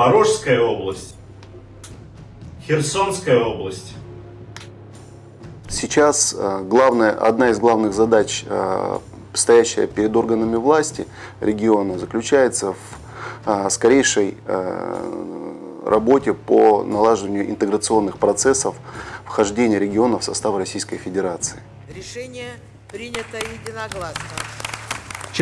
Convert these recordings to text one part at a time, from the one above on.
Запорожская область, Херсонская область, Сейчас э, главная, одна из главных задач, э, стоящая перед органами власти региона, заключается в э, скорейшей работе по налаживанию интеграционных процессов вхождения региона в состав Российской Федерации. Решение принято единогласно.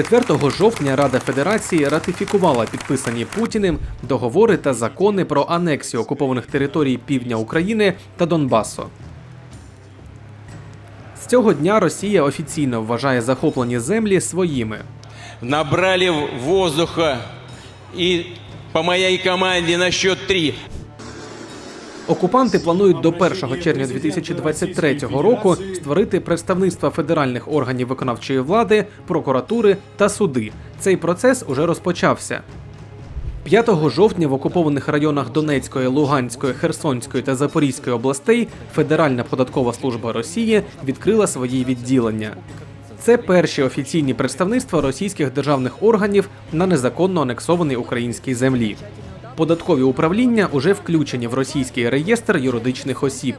4 жовтня Рада Федерації ратифікувала підписані Путіним договори та закони про анексію окупованих територій півдня України та Донбасу. З цього дня Росія офіційно вважає захоплені землі своїми. набрали воздуха и по моей команде на счет три. Окупанти планують до 1 червня 2023 року створити представництва федеральних органів виконавчої влади, прокуратури та суди. Цей процес уже розпочався. 5 жовтня в окупованих районах Донецької, Луганської, Херсонської та Запорізької областей Федеральна податкова служба Росії відкрила свої відділення. Це перші офіційні представництва російських державних органів на незаконно анексованій українській землі. Податкові управління уже включені в російський реєстр юридичних осіб.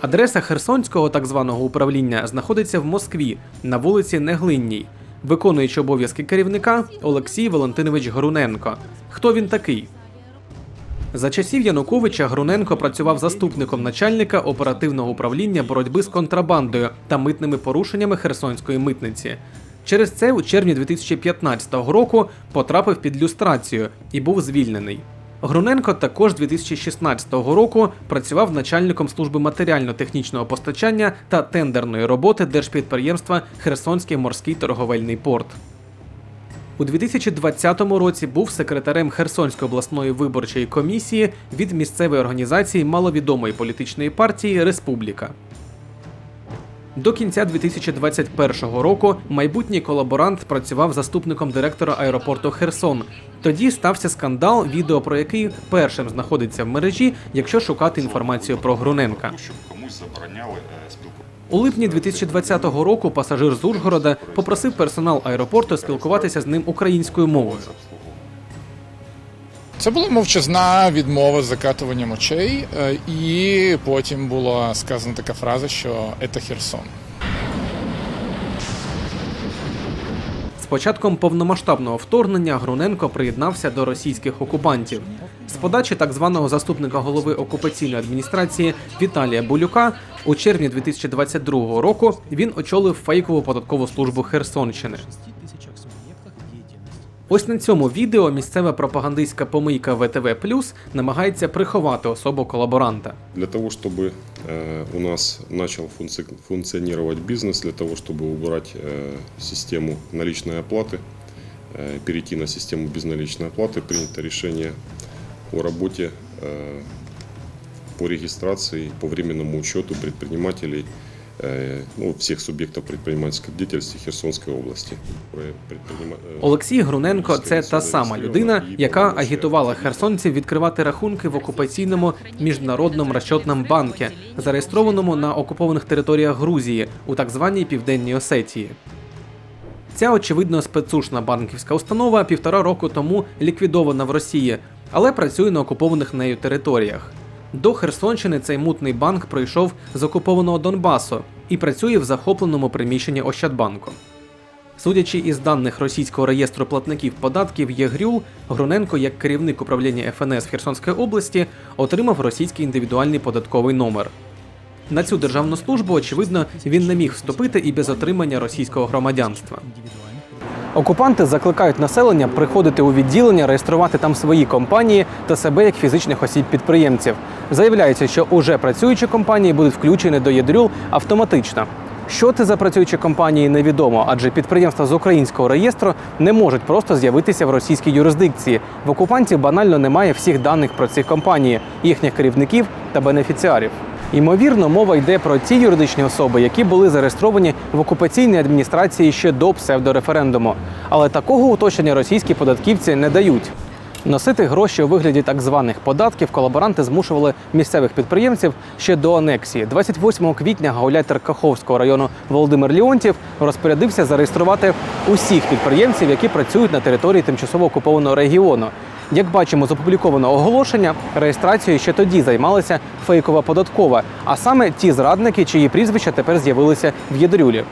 Адреса Херсонського так званого управління знаходиться в Москві на вулиці Неглинній. Виконуючи обов'язки керівника Олексій Валентинович Груненко. Хто він такий? За часів Януковича Груненко працював заступником начальника оперативного управління боротьби з контрабандою та митними порушеннями Херсонської митниці. Через це у червні 2015 року потрапив під люстрацію і був звільнений. Груненко також 2016 року працював начальником служби матеріально-технічного постачання та тендерної роботи держпідприємства Херсонський морський торговельний порт. У 2020 році був секретарем Херсонської обласної виборчої комісії від місцевої організації маловідомої політичної партії Республіка. До кінця 2021 року майбутній колаборант працював заступником директора аеропорту Херсон. Тоді стався скандал, відео про який першим знаходиться в мережі, якщо шукати інформацію про Груненка. е. У липні 2020 року пасажир з Ужгорода попросив персонал аеропорту спілкуватися з ним українською мовою. Це була мовчазна відмова з закатуванням очей, е, і потім була сказана така фраза, що це Херсон. З початком повномасштабного вторгнення Груненко приєднався до російських окупантів. З подачі так званого заступника голови окупаційної адміністрації Віталія Булюка у червні 2022 року він очолив фейкову податкову службу Херсонщини. Ось на цьому відео місцева пропагандистська помийка ВТВ Плюс намагається приховати особу колаборанта. Для того, чтобы э, у нас начал функци- функционировать бизнес, для того, чтобы убрать э, систему наличной оплаты, э, перейти на систему безналичной оплаты, принято решение о работе э, по регистрации, по временному учету предпринимателей э, ну, всех субъектов предпринимательской деятельности Херсонской области. Которые предпринима- э, Олексій Груненко це та сама людина, яка агітувала херсонців відкривати рахунки в окупаційному міжнародному розчетному банку, зареєстрованому на окупованих територіях Грузії у так званій Південній Осетії. Ця очевидно спецушна банківська установа півтора року тому ліквідована в Росії, але працює на окупованих нею територіях. До Херсонщини цей мутний банк прийшов з окупованого Донбасу і працює в захопленому приміщенні Ощадбанку. Судячи із даних російського реєстру платників податків ЄГРЮЛ, Груненко, як керівник управління ФНС в Херсонській області, отримав російський індивідуальний податковий номер. На цю державну службу, очевидно, він не міг вступити і без отримання російського громадянства. Окупанти закликають населення приходити у відділення, реєструвати там свої компанії та себе як фізичних осіб-підприємців. Заявляється, що уже працюючі компанії будуть включені до ЄДРЮЛ автоматично. Що це за працюючі компанії, невідомо, адже підприємства з українського реєстру не можуть просто з'явитися в російській юрисдикції. В окупантів банально немає всіх даних про ці компанії, їхніх керівників та бенефіціарів. Ймовірно, мова йде про ті юридичні особи, які були зареєстровані в окупаційній адміністрації ще до псевдореферендуму. Але такого уточнення російські податківці не дають. Носити гроші у вигляді так званих податків колаборанти змушували місцевих підприємців ще до анексії. 28 квітня гауляйтер Каховського району Володимир Ліонтів розпорядився зареєструвати усіх підприємців, які працюють на території тимчасово окупованого регіону. Як бачимо з опублікованого оголошення, реєстрацією ще тоді займалася фейкова податкова, а саме ті зрадники, чиї прізвища тепер з'явилися в ядрюлі.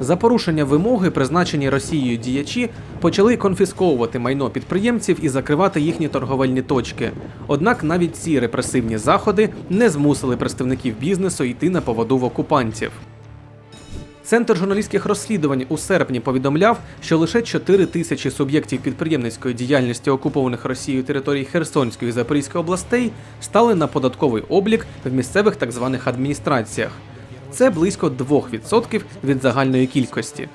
За порушення вимоги, призначені Росією діячі, почали конфісковувати майно підприємців і закривати їхні торговельні точки. Однак навіть ці репресивні заходи не змусили представників бізнесу йти на поводу в окупантів. Центр журналістських розслідувань у серпні повідомляв, що лише 4 тисячі суб'єктів підприємницької діяльності окупованих Росією територій Херсонської і Запорізької областей стали на податковий облік в місцевих так званих адміністраціях. Це близько 2% від загальної кількості.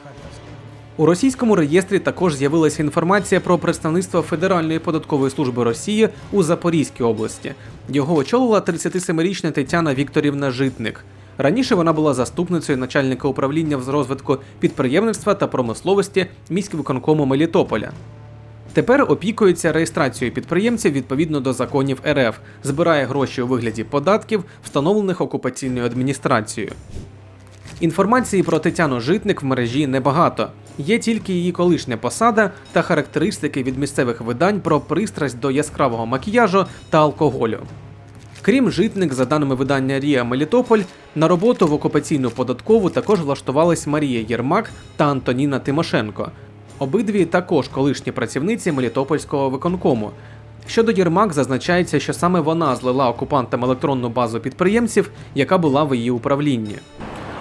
У російському реєстрі також з'явилася інформація про представництво Федеральної податкової служби Росії у Запорізькій області. Його очолила 37-річна Тетяна Вікторівна Житник. Раніше вона була заступницею начальника управління з розвитку підприємництва та промисловості міськвиконкому Мелітополя. Тепер опікується реєстрацією підприємців відповідно до законів РФ, збирає гроші у вигляді податків, встановлених окупаційною адміністрацією. Інформації про Тетяну Житник в мережі небагато. Є тільки її колишня посада та характеристики від місцевих видань про пристрасть до яскравого макіяжу та алкоголю. Крім житник, за даними видання Рія Мелітополь, на роботу в окупаційну податкову також влаштувались Марія Єрмак та Антоніна Тимошенко. Обидві також колишні працівниці Мелітопольського виконкому. Щодо Єрмак, зазначається, що саме вона злила окупантам електронну базу підприємців, яка була в її управлінні.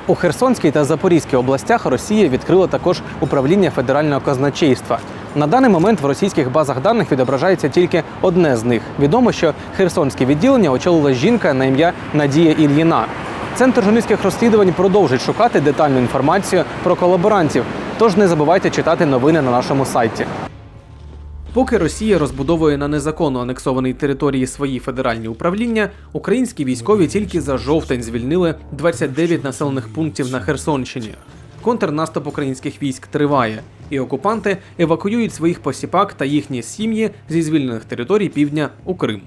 У Херсонській та Запорізькій областях Росія відкрила також управління федерального казначейства. На даний момент в російських базах даних відображається тільки одне з них. Відомо, що Херсонське відділення очолила жінка на ім'я Надія Ільїна. Центр журналістських розслідувань продовжить шукати детальну інформацію про колаборантів. Тож не забувайте читати новини на нашому сайті. Поки Росія розбудовує на незаконно анексованій території свої федеральні управління, українські військові тільки за жовтень звільнили 29 населених пунктів на Херсонщині. Контрнаступ українських військ триває, і окупанти евакуюють своїх посіпак та їхні сім'ї зі звільнених територій півдня у Крим.